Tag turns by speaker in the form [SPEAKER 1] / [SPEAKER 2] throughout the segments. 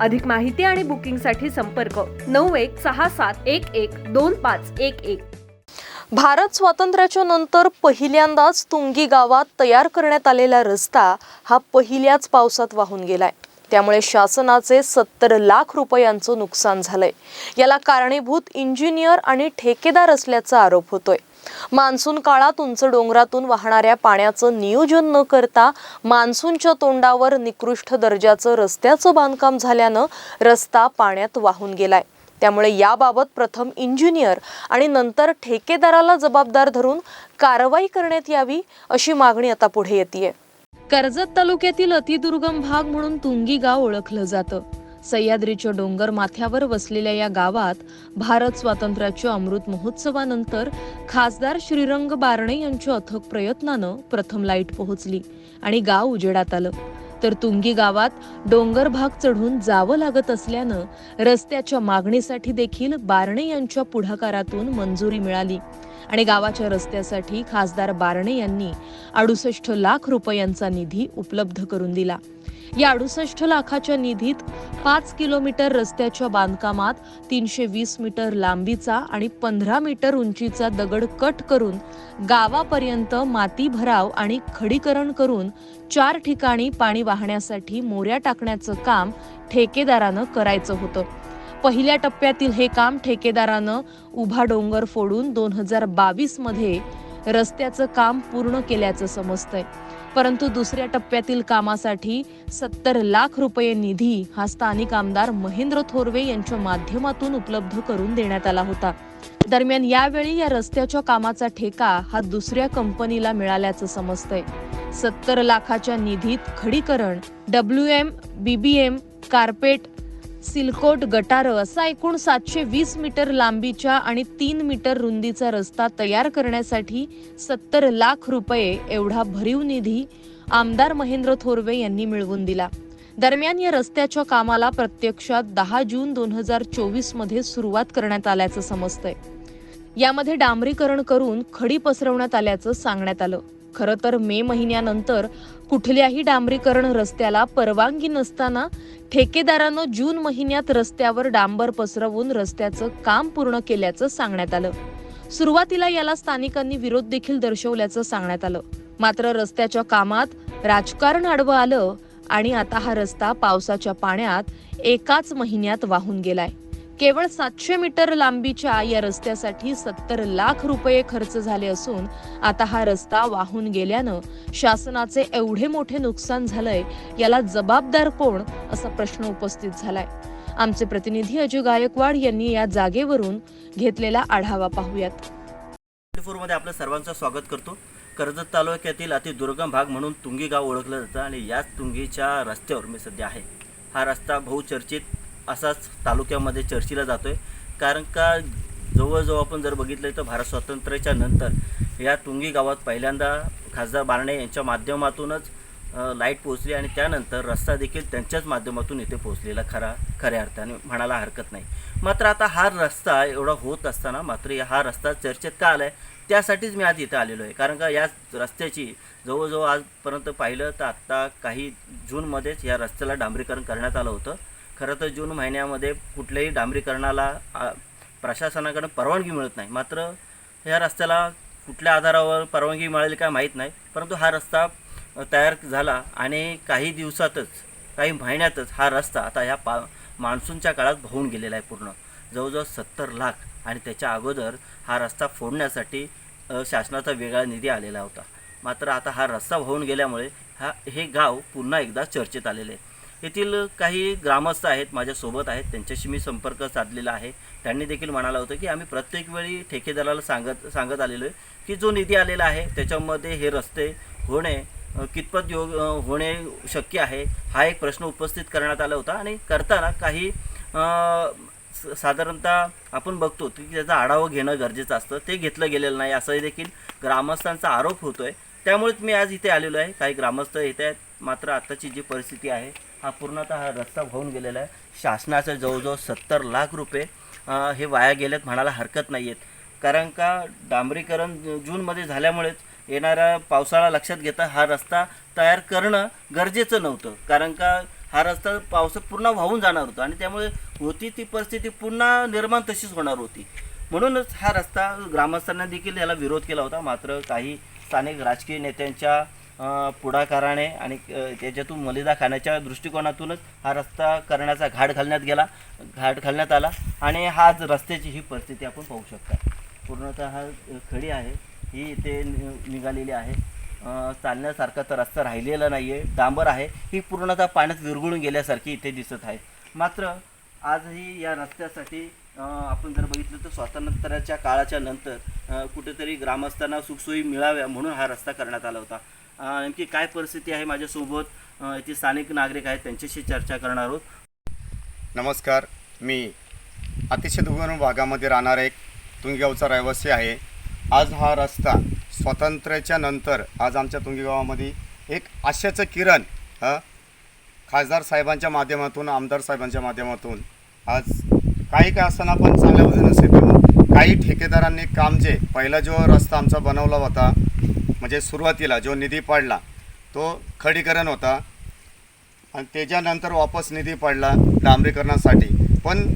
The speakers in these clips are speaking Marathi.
[SPEAKER 1] अधिक माहिती आणि बुकिंगसाठी संपर्क नऊ एक सहा सात एक एक दोन पाच एक एक.
[SPEAKER 2] भारत स्वातंत्र्याच्या नंतर पहिल्यांदाच तुंगी गावात तयार करण्यात आलेला रस्ता हा पहिल्याच पावसात वाहून गेलाय. त्यामुळे शासनाचे सत्तर लाख रुपयांचं नुकसान झालंय. याला कारणीभूत इंजिनियर आणि ठेकेदार असल्याचा आरोप होतोय. मान्सून काळात उंच डोंगरातून वाहणाऱ्या पाण्याचं नियोजन न करता मान्सूनच्या तोंडावर निकृष्ट दर्जाचं रस्त्याचं बांधकाम झाल्यानं रस्ता पाण्यात वाहून गेलाय. त्यामुळे याबाबत प्रथम इंजिनियर आणि नंतर ठेकेदाराला जबाबदार धरून कारवाई करण्यात यावी अशी मागणी आता पुढे येते कर्जत तालुक्यातील अतिदुर्गम भाग म्हणून तुंगी गाव ओळखलं जातं. सह्याद्रीच्या डोंगर माथ्यावर वसलेल्या या गावात भारत स्वातंत्र्याच्या अमृत महोत्सवानंतर खासदार श्रीरंग बारणे यांच्या अथक प्रयत्नानं प्रथम लाइट पोहोचली आणि गाव उजेडात आलं. तर तुंगी गावात डोंगर भाग चढून जावं लागत असल्यानं रस्त्याच्या मागणीसाठी देखील बारणे यांच्या पुढाकारातून मंजुरी मिळाली. आणि गावाच्या रस्त्यासाठी खासदार बारणे यांनी अडुसष्ट लाख रुपयांचा निधी उपलब्ध करून दिला. या अडुसष्ट लाखाच्या निधीत पाच किलोमीटर रस्त्याच्या बांधकामात तीनशे वीस मीटर लांबीचा आणि पंधरा मीटर उंचीचा दगड कट करून गावापर्यंत माती भराव आणि खडीकरण करून चार ठिकाणी पाणी वाहण्यासाठी मोऱ्या टाकण्याचं काम ठेकेदारानं करायचं होतं. पहिल्या टप्प्यातील हे काम ठेकेदारानं उभा डोंगर फोडून दोन हजार बावीसमध्ये रस्त्याचं काम पूर्ण केल्याचं समजतंय. परंतु दुसऱ्या टप्प्यातील कामासाठी सत्तर लाख रुपये निधी हा स्थानिक आमदार महेंद्र थोरवे यांच्या माध्यमातून उपलब्ध करून देण्यात आला होता. दरम्यान यावेळी या रस्त्याच्या कामाचा ठेका हा दुसऱ्या कंपनीला मिळाल्याचं समजतंय. सत्तर लाखाच्या निधीत खडीकरण W M BBM carpet seal coat असा एकूण सातशे वीस मीटर लांबीच्या आणि तीन मीटर रुंदीचा रस्ता तयार करण्यासाठी सत्तर लाख रुपये एवढा भरीव निधी आमदार महेंद्र थोरवे यांनी मिळवून दिला. दरम्यान या रस्त्याच्या कामाला प्रत्यक्षात दहा जून दोन हजार चोवीसमध्ये सुरुवात करण्यात आल्याचं समजतंय. यामध्ये डांबरीकरण करून खडी पसरवण्यात आल्याचं सांगण्यात आलं. खरं तर मे महिन्यानंतर कुठल्याही डांबरीकरण रस्त्याला परवानगी नसताना ठेकेदारानं जून महिन्यात रस्त्यावर डांबर पसरवून रस्त्याचं काम पूर्ण केल्याचं सांगण्यात आलं. सुरुवातीला याला स्थानिकांनी विरोध देखील दर्शवल्याचं सांगण्यात आलं. मात्र रस्त्याच्या कामात राजकारण आडवं आलं आणि आता हा रस्ता पावसाच्या पाण्यात एकाच महिन्यात वाहून गेलाय. केवळ सातशे मीटर लांबीच्या या रस्त्यासाठी सत्तर लाख रुपये खर्च झाले असून आता हा रस्ता वाहून गेल्यानं शासनाचे एवढे मोठे नुकसान झालंय याला जबाबदार कोण असा प्रश्न उपस्थित झालाय. आमचे प्रतिनिधी अजय गायकवाड यांनी या जागेवरून घेतलेला आढावा पाहूयात.
[SPEAKER 3] मध्ये आपलं सर्वांचं स्वागत करतो. कर्जत तालुक्यातील अति दुर्गम भाग म्हणून तुंगी गाव ओळखलं जातं आणि याच तुंगीच्या रस्त्यावर मी सध्या आहे. हा रस्ता बहुचर्चित असाच तालुक्यामध्ये चर्चेला जातो आहे कारण का जवळजवळ आपण जर बघितलं तर भारत स्वातंत्र्याच्या नंतर या तुंगी गावात पहिल्यांदा खासदार बारणे यांच्या माध्यमातूनच लाइट पोहोचली आणि त्यानंतर रस्ता देखील त्यांच्याच माध्यमातून इथे पोहोचलेला खरा खऱ्या अर्थाने म्हणायला हरकत नाही. मात्र आता हा रस्ता एवढा होत असताना मात्र या- हा रस्ता चर्चेत का आला आहे त्यासाठीच मी आज इथं आलेलो आहे. कारण का या रस्त्याची जवळजवळ आजपर्यंत पाहिलं तर आत्ता काही जूनमध्येच या रस्त्याला डांबरीकरण करण्यात आलं होतं. खरं तर जून महिन्यामध्ये कुठल्याही डांबरीकरणाला आ, प्रशासनाकडून परवानगी मिळत नाही. मात्र ह्या रस्त्याला कुठल्या आधारावर परवानगी मिळाली काय माहीत नाही. परंतु हा रस्ता तयार झाला आणि काही दिवसातच काही महिन्यातच हा रस्ता आता ह्या पा मान्सूनच्या काळात वाहून गेलेला आहे पूर्ण. जवळजवळ सत्तर लाख आणि त्याच्या अगोदर हा रस्ता फोडण्यासाठी शासनाचा वेगळा निधी आलेला होता. मात्र आता हा रस्ता वाहून गेल्यामुळे हा हे गाव पुन्हा एकदा चर्चेत आलेले आहे. येथील काही ग्रामस्थ आहेत माझ्यासोबत आहेत त्यांच्याशी मी संपर्क साधलेला आहे. त्यांनी देखील म्हणाला होतं की आम्ही प्रत्येक वेळी ठेकेदाराला सांगत सांगत आलेलो आहे की जो निधी आलेला आहे त्याच्यामध्ये हे रस्ते होणे कितपत योग होणे शक्य आहे हा एक प्रश्न उपस्थित करण्यात आला होता. आणि करताना काही साधारणतः आपण बघतो की त्याचा आढावा घेणं गरजेचं असतं. ते घेतलं गेलेलं नाही असंही देखील ग्रामस्थांचा आरोप होतो आहे त्यामुळेच मी आज इथे आलेलो आहे. काही ग्रामस्थ येत आहेत मात्र आत्ताची जी परिस्थिती आहे हा पूर्णतः हा रस्ता वाहून गेलेला आहे. शासनाचे जवळजवळ सत्तर लाख रुपये हे वाया गेलेत म्हणायला हरकत नाही आहेत कारण का डांबरीकरण जूनमध्ये झाल्यामुळेच येणाऱ्या पावसाळा लक्षात घेता हा रस्ता तयार करणं गरजेचं नव्हतं. कारण का हा रस्ता पावसात पूर्ण वाहून जाणार होता आणि त्यामुळे होती ती परिस्थिती पुन्हा निर्माण तशीच होणार होती. म्हणूनच हा रस्ता ग्रामस्थांना देखील याला विरोध केला होता. मात्र काही स्थानिक राजकीय नेत्यांच्या पुढाकाराने आणि त्याच्यातून मलिदा खाण्याच्या दृष्टिकोनातूनच हा रस्ता करण्याचा घाट घालण्यात गेला घाट घालण्यात आला आणि हाच रस्त्याची ही परिस्थिती आपण पाहू शकता. पूर्णतः हा खडी आहे ही इथे नि- निघालेली आहे. चालण्यासारखा तर रस्ता राहिलेला नाही आहे डांबर आहे ही पूर्णतः पाण्यात विरघळून गेल्यासारखी इथे दिसत आहे. मात्र आजही या रस्त्यासाठी आपण जर बघितलं तर स्वातंत्र्याच्या काळाच्या नंतर कुठेतरी ग्रामस्थांना सुखसोयी मिळाव्या म्हणून हा रस्ता करण्यात आला होता. नेमकी काय परिस्थिती आहे माझ्यासोबत? येथे स्थानिक नागरिक आहेत त्यांच्याशी चर्चा करणार आहोत.
[SPEAKER 4] नमस्कार. मी अतिशय दुर्गम भागामध्ये राहणारा एक तुंगेगावचा रहिवासी आहे. आज हा रस्ता स्वातंत्र्याच्या नंतर आज आमच्या तुंगीगावामध्ये एक आशेचं किरण खासदार साहेबांच्या माध्यमातून आमदार साहेबांच्या माध्यमातून आज काही काय असताना पण चांगल्या बाजूने नसेल काही ठेकेदारांनी काम जे पहिला जो रस्ता आमचा बनवला होता म्हणजे सुरुवातीला जो निधी पडला तो खडीकरण होता. आणि त्याच्यानंतर वापस निधी पडला डांबरीकरणासाठी. पण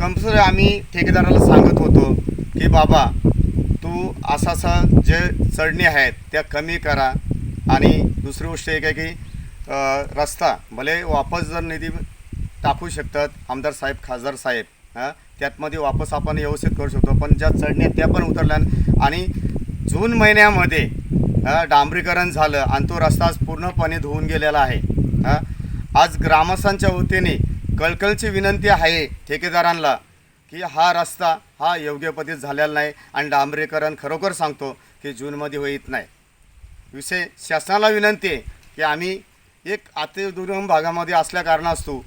[SPEAKER 4] कंपल्सरी आम्ही ठेकेदाराला सांगत होतो की बाबा तू असा असा जे चढणी आहेत त्या कमी करा. आणि दुसरी गोष्ट एक आहे की रस्ता भले वापस जर निधी टाकू शकतात आमदार साहेब खासदार साहेब हां त्यातमध्ये वापस आपण व्यवस्थित करू शकतो. पण ज्या चढण्या त्या पण उतरल्या आणि जून महिन्यामध्ये डांबरीकरण झालं आणि तो रस्ता आज पूर्णपणे धुवून गेलेला आहे. आज ग्रामस्थांच्या वतीने कळकळची विनंती आहे ठेकेदारांना की हा रस्ता हा योग्य पद्धतीत झालेला नाही आणि डांबरीकरण खरोखर सांगतो की जूनमध्ये होईत नाही. विषय शासनाला विनंती आहे की आम्ही एक अतिदुर्गम भागामध्ये असल्या कारणास्तव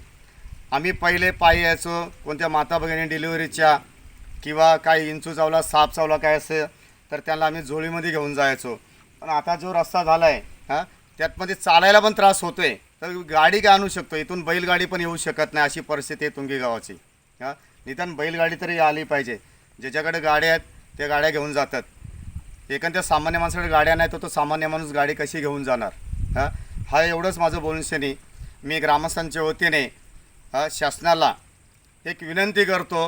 [SPEAKER 4] आम्ही पहिले पायी यायचो कोणत्या माता भगिनी डिलिव्हरीच्या किंवा काही इंचू चावला साप चावला काय असं तर त्यांना आम्ही झोळीमध्ये घेऊन जायचो. पण आता जो रस्ता झाला आहे हां त्यातमध्ये चालायला पण त्रास होतो आहे तर गाडी काय आणू शकतो? इथून बैलगाडी पण येऊ शकत नाही अशी परिस्थिती आहे तुंगी गावाची. हां निदान बैलगाडी तरी आली पाहिजे. ज्याच्याकडे गाड्या आहेत त्या गाड्या घेऊन जातात. एखाद्या सामान्य माणसाकडे गाड्या नाही तर तो सामान्य माणूस गाडी कशी घेऊन जाणार? हां हा एवढंच माझं बोलून शनी मी ग्रामस्थांच्या वतीने शासनाला एक विनंती करतो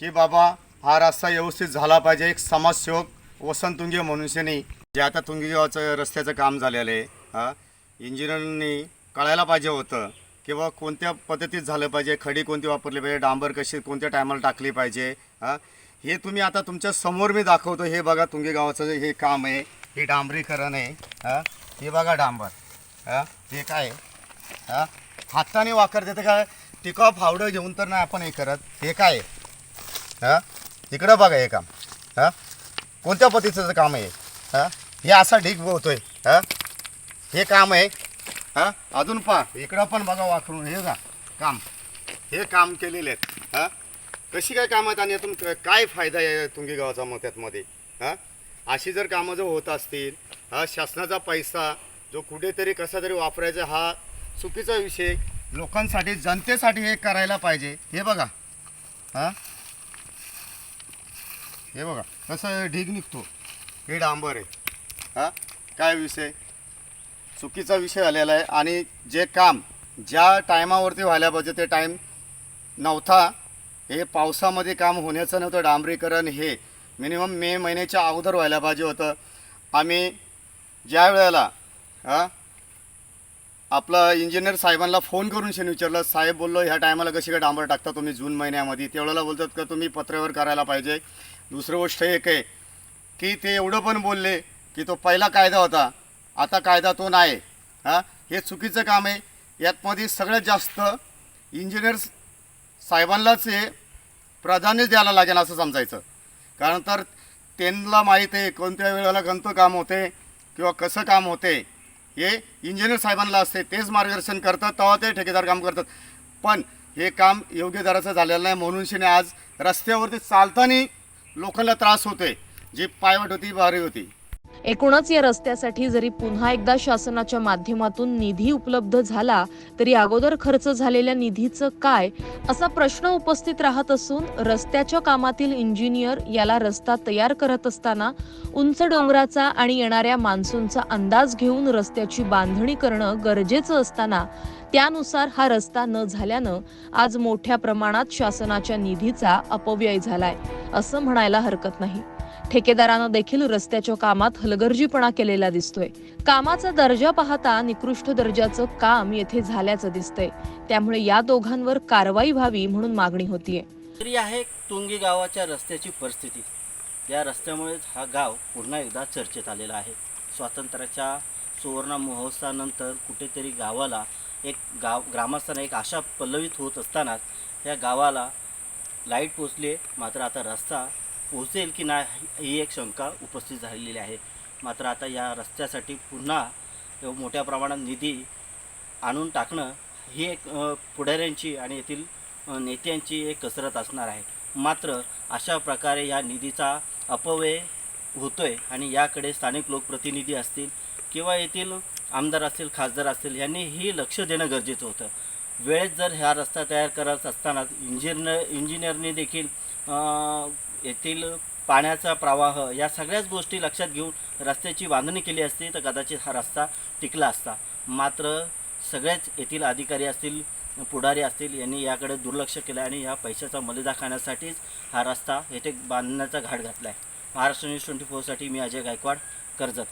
[SPEAKER 4] की बाबा हा रस्ता व्यवस्थित झाला पाहिजे. एक समाजसेवक वसंत तुंगे जे आता तुंगेगावचं रस्त्याचं काम झालेलं आहे हां इंजिनियरनी कळायला पाहिजे होतं किंवा कोणत्या पद्धतीत झालं पाहिजे खडी कोणती वापरली पाहिजे डांबर कशी कोणत्या टायमाला टाकली पाहिजे हां हे तुम्ही आता तुमच्यासमोर मी दाखवतो. हे बघा तुंगेगावाचं हे काम आहे हे डांबरीकरण आहे हां हे बघा डांबर हां हे काय हाताने वाकर देते काय टिकाव फावडं घेऊन तर नाही आपण हे करत. हे काय हां इकडं बघा हे काम हां कोणत्या पद्धतीचं काम आहे? हां? हे असा ढीक होतोय. हां? हे काम आहे. हां? अजून पहा. इकडं पण बघा वाकरून हे का काम. हे काम केलेले आहेत. हां? कशी काय कामात आणि यातून काय फायदा आहे तुंगी गावाचा मग त्यातमध्ये? हां? अशी जर कामं जर होत असतील हा शासनाचा पैसा जो कुठेतरी कसा तरी वापरायचा हा चुकीचा विषय. लोकांसाठी जनतेसाठी हे करायला पाहिजे. हे बघा. हां? हे बघा कसं ढीग निघतो. हे डांबर आहे. हां? काय विषय चुकीचा विषय आलेला आहे आणि जे काम ज्या टायमावरती व्हायला पाहिजे ते टाईम नव्हता. हे पावसामध्ये काम होण्याचं नव्हतं डांबरीकरण हे. मिनिमम मे महिन्याच्या अगोदर व्हायला पाहिजे होतं. आम्ही ज्या वेळेला हां? आपला इंजिनियर साहेबांना फोन करून शेन विचारलं साहेब बोललो ह्या टायमाला कशी काय डांबर टाकता तुम्ही जून महिन्यामध्ये? त्यावेळेला बोलतात का तुम्ही पत्र्यावर करायला पाहिजे. दुसरी गोष्ट एक आहे की ते एवढं पण बोलले की तो पहिला कायदा होता आता कायदा तो नाही. हां? हे चुकीचं काम आहे. यातमध्ये सगळ्यात जास्त इंजिनियर साहेबांनाच हे प्राधान्य द्यायला लागेल असं समजायचं. कारण तर त्यांना माहीत आहे कोणत्या वेळेला कोणतं काम होते किंवा कसं काम होते हे इंजिनियर साहेबांना असते. तेच मार्गदर्शन करतात तेव्हा ते ठेकेदार काम करतात. पण हे काम योग्य दराचं झालेलं नाही. म्हणून शिने आज रस्त्यावरती चालताना लोकांना त्रास होतोय. जी पायवाट होती भारी होती.
[SPEAKER 2] एकूणच या रस्त्यासाठी जरी पुन्हा एकदा शासनाच्या माध्यमातून निधी उपलब्ध झाला तरी अगोदर खर्च झालेल्या निधीचं काय असा प्रश्न उपस्थित राहत असून रस्त्याच्या कामातील इंजिनियर याला रस्ता तयार करत असताना उंच डोंगराचा आणि येणाऱ्या मान्सूनचा अंदाज घेऊन रस्त्याची बांधणी करणं गरजेचं असताना त्यानुसार हा रस्ता न झाल्यानं आज मोठ्या प्रमाणात शासनाच्या निधीचा अपव्यय झालाय असं म्हणायला हरकत नाही. ठेकेदारानं देखील रस्त्याच्या कामात हलगर्जीपणा केलेला दिसतोय. कामाचा दर्जा पाहता निकृष्ट दर्जाचं काम येथे झाल्याचं दिसतंय. त्यामुळे या दोघांवर कारवाई व्हावी म्हणून मागणी होतीये.
[SPEAKER 3] तरी आहे तुंगी गावाच्या रस्त्याची परिस्थिती. या रस्त्यामुळेच हा गाव पुन्हा एकदा चर्चेत आलेला आहे. स्वातंत्र्याच्या सुवर्ण महोत्सवानंतर कुठेतरी गावाला एक गाव ग्रामस्थांना एक आशा पल्लवित होत असतानाच या गावाला लाइट पोचली मात्र आता रस्ता पोहोचेल की नाही ही एक शंका उपस्थित झालेली आहे. मात्र आता या रस्त्यासाठी पुन्हा मोठ्या प्रमाणात निधी आणून टाकणं ही एक पुढाऱ्यांची आणि येथील नेत्यांची एक कसरत असणार आहे. मात्र अशा प्रकारे या निधीचा अपव्यय होतोय आणि याकडे स्थानिक लोकप्रतिनिधी असतील किंवा येथील आमदार असतील खासदार असतील यांनी ही लक्ष देणं गरजेचं होतं. वेळेत जर हा रस्ता तयार करत असताना इंजिनियर इंजिनियरने देखील येथील पाण्याचा प्रवाह या सगळ्याच गोष्टी लक्षात घेऊन रस्त्याची बांधणी केली असती तर कदाचित हा रस्ता टिकला असता. मात्र सगळेच येथील अधिकारी असतील पुढारी असतील यांनी याकडे दुर्लक्ष केलं आणि या पैशाचा मलिदा खाण्यासाठीच हा रस्ता येथे बांधण्याचा घाट घातला आहे महाराष्ट्र न्यूज ट्वेंटी फोरसाठी मी अजय गायकवाड कर्जत.